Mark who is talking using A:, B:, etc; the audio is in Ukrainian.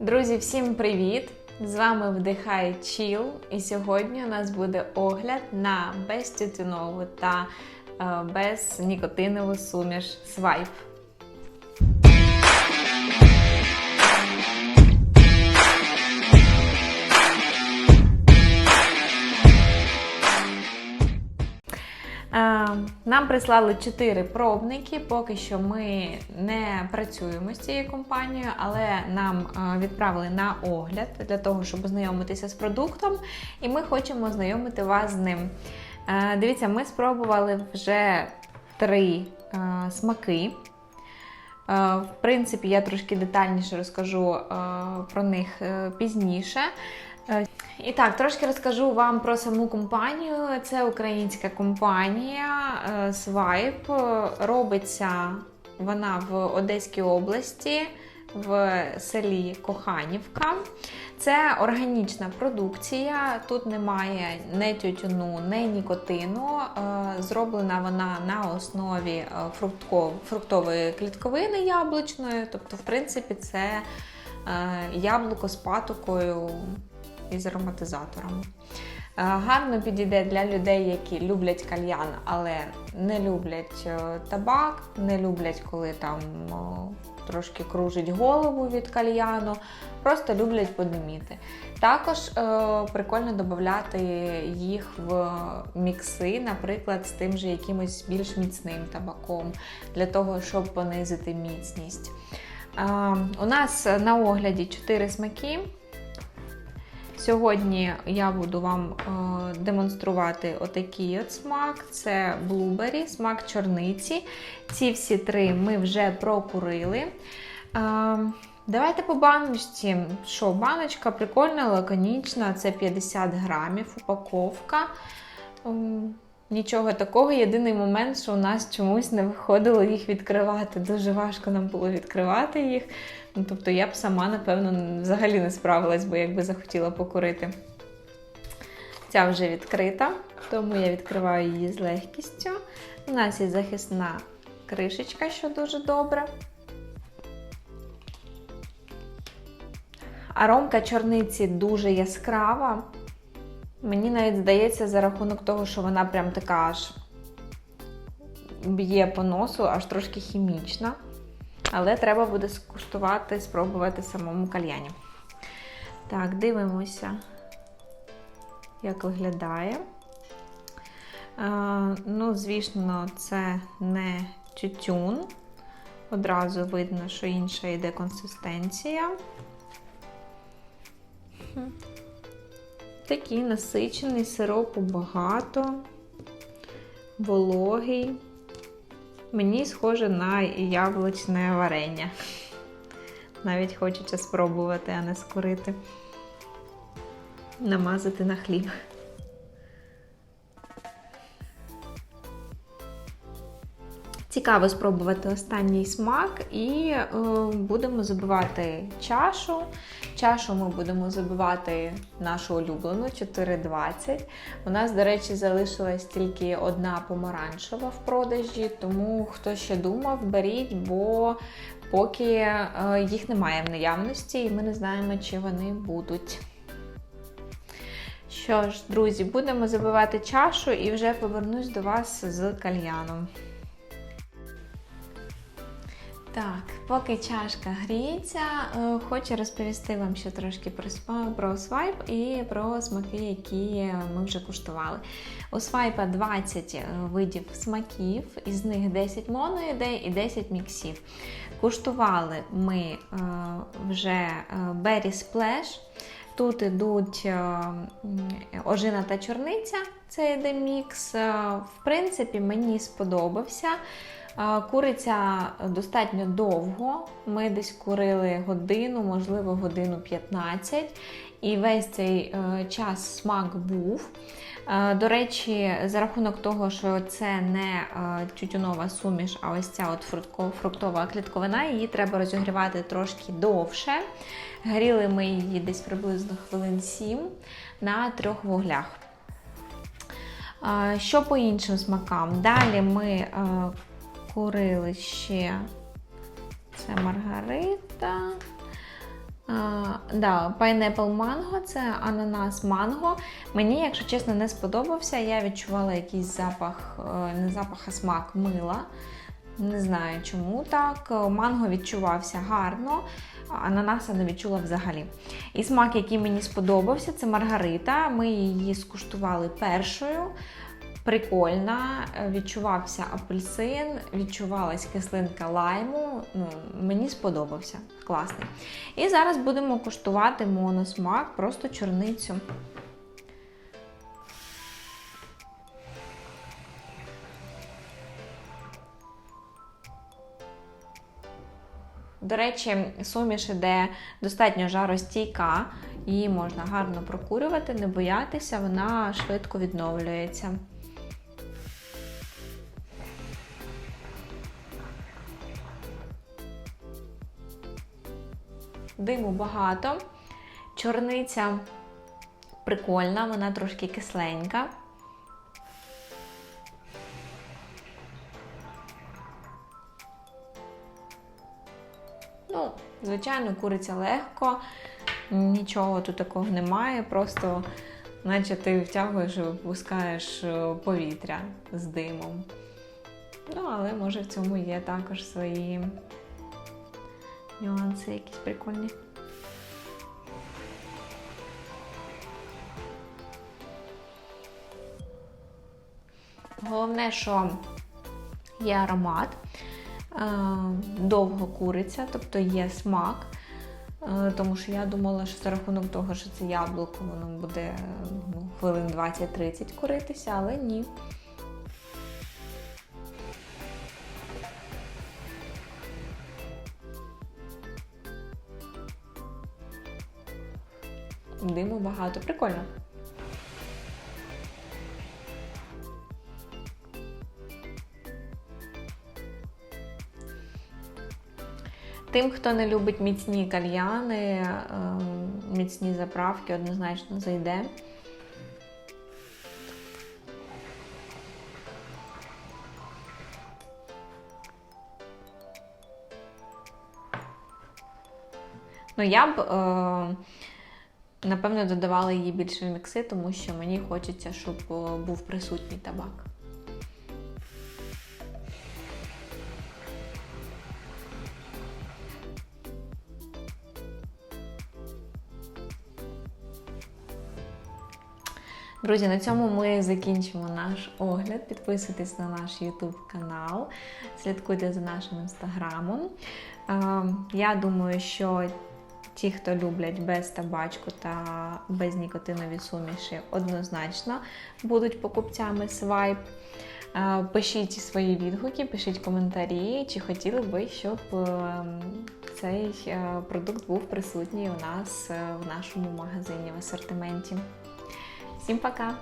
A: Друзі, всім привіт! З вами Вдихай Чіл, і сьогодні у нас буде огляд на безтютюнову та е, безнікотинову суміш Свайп. Нам прислали 4 пробники. Поки що ми не працюємо з цією компанією, але нам е, відправили на огляд для того, щоб ознайомитися з продуктом, і ми хочемо ознайомити вас з ним. Е, Дивіться, ми спробували вже три е, смаки. Е, В принципі, я трошки детальніше розкажу е, про них е, пізніше. І так, трошки розкажу вам про саму компанію. Це українська компанія Свайп, Робиться вона в Одеській області, в селі Коханівка. Це органічна продукція. Тут немає ні тютюну, ні нікотину. Е, Зроблена вона на основі е, фруктової клітковини яблучної. Тобто, в принципі, це е, яблуко з патокою і з ароматизатором. Гарно підійде для людей, які люблять кальян, але не люблять табак, не люблять, коли там трошки кружить голову від кальяну, просто люблять подиміти. Також е, прикольно додати їх в мікси, наприклад, з тим же якимось більш міцним табаком, для того, щоб понизити міцність. Е, у нас на огляді 4 смаки. Сьогодні я буду вам е, демонструвати отакий от смак: це блубері, смак чорниці. Ці всі три ми вже прокурили. Е, давайте по баночці. Що, баночка прикольна, лаконічна, це 50 грамів упаковка. Нічого такого. Єдиний момент, що у нас чомусь не виходило їх відкривати. Дуже важко нам було відкривати їх. Ну, тобто я б сама, напевно, взагалі не справилась, бо якби захотіла покурити. Ця вже відкрита, тому я відкриваю її з легкістю. У нас є захисна кришечка, що дуже добре. Аромка чорниці дуже яскрава. Мені навіть здається, за рахунок того, що вона прям така аж б'є по носу, аж трошки хімічна. Але треба буде скуштувати, спробувати самому кальяні. Так, дивимося, як виглядає. Е, ну, звісно, це не тютюн. Одразу видно, що інша йде консистенція. Такий насичений, сиропу багато, вологий. Мені схоже на яблучне варення. Навіть хочеться спробувати, а не скорити. Намазати на хліб. Цікаво спробувати останній смак і е, будемо забивати чашу. Чашу ми будемо забивати нашу улюблену 4,20. У нас, до речі, залишилась тільки одна помаранчева в продажі, тому хто ще думав, беріть, бо поки е, їх немає в наявності, і ми не знаємо, чи вони будуть. Що ж, друзі, будемо забивати чашу і вже повернусь до вас з кальяном. Так, поки чашка гріється, е, хочу розповісти вам ще трошки про, свайп і про смаки, які ми вже куштували. У свайпа 20 е, видів смаків, із них 10 моноідей і 10 міксів. Куштували ми е, вже Berry Splash. Тут ідуть е, ожина та чорниця, це йде мікс. В принципі, мені сподобався. Куриця достатньо довго. Ми десь курили годину, можливо, годину 15. І весь цей е, час смак був. Е, До речі, за рахунок того, що це не е, тютюнова суміш, а ось ця от фруктова клітковина, її треба розігрівати трошки довше. Гріли ми її десь приблизно хвилин 7 на трьох вуглях. Що по іншим смакам? Далі ми курили ще це маргарита. А, да, Pineapple Mango це ананас манго. Мені, якщо чесно, не сподобався. Я відчувала якийсь запах, е, не запах, а смак мила. Не знаю чому так. Манго відчувався гарно, ананаса не відчула взагалі. І смак, який мені сподобався, це маргарита. Ми її скуштували першою. Прикольна, е, відчувався апельсин, відчувалась кислинка лайму. Ну, мені сподобався. Класний. І зараз будемо куштувати моносмак, просто чорницю. До речі, суміш іде достатньо жаростійка, її можна гарно прокурювати, не боятися, вона швидко відновлюється. Диму багато. Чорниця прикольна, вона трошки кисленька. Ну, звичайно, куриться легко, нічого тут такого немає, просто наче ти втягуєш і випускаєш е, повітря з димом. Ну, але може в цьому є також свої нюанси якісь прикольні. Головне, що є аромат, е, довго куриться, тобто є смак. Е, Тому що я думала, що за рахунок того, що це яблуко, воно буде ну, хвилин 20-30 куритися, але ні. Диму багато. Прикольно. Тим, хто не любить міцні кальяни, ем, міцні заправки, однозначно зайде. Ну, я б, е, напевно, додавала її більше в мікси, тому що мені хочеться, щоб е, був присутній табак. Друзі, на цьому ми закінчимо наш огляд. Підписуйтесь на наш YouTube канал, слідкуйте за нашим інстаграмом. Е, Я думаю, що ті, хто люблять без табачку та без нікотинові суміші, однозначно будуть покупцями свайп. Е, Пишіть свої відгуки, пишіть коментарі, чи хотіли би, щоб е, цей е, продукт був присутній у нас е, в нашому магазині в асортименті. Всім пока!